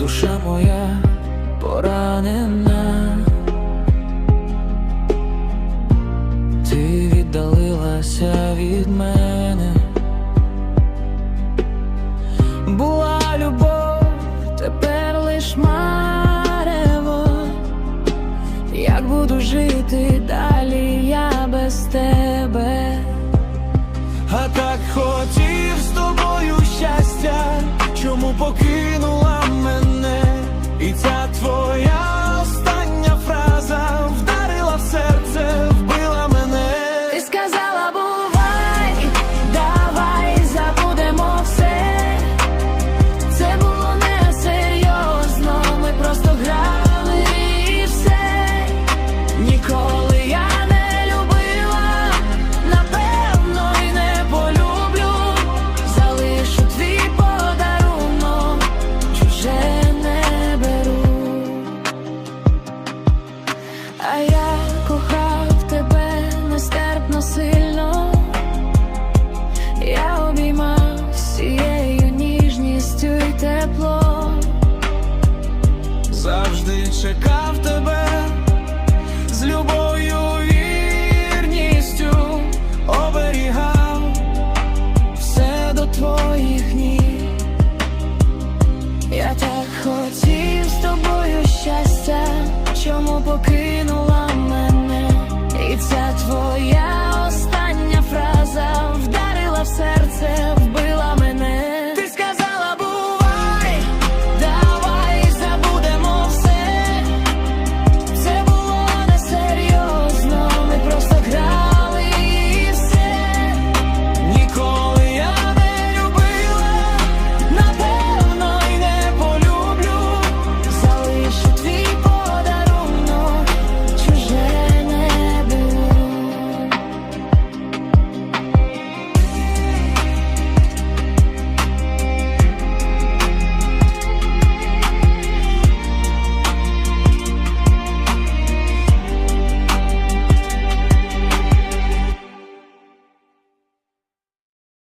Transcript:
душа моя поранена, ти віддалилася від мене, була любов, тепер лиш марево, як буду жити далі я без тебе. А так хотів з тобою щастя, чому покинула чекав тебе.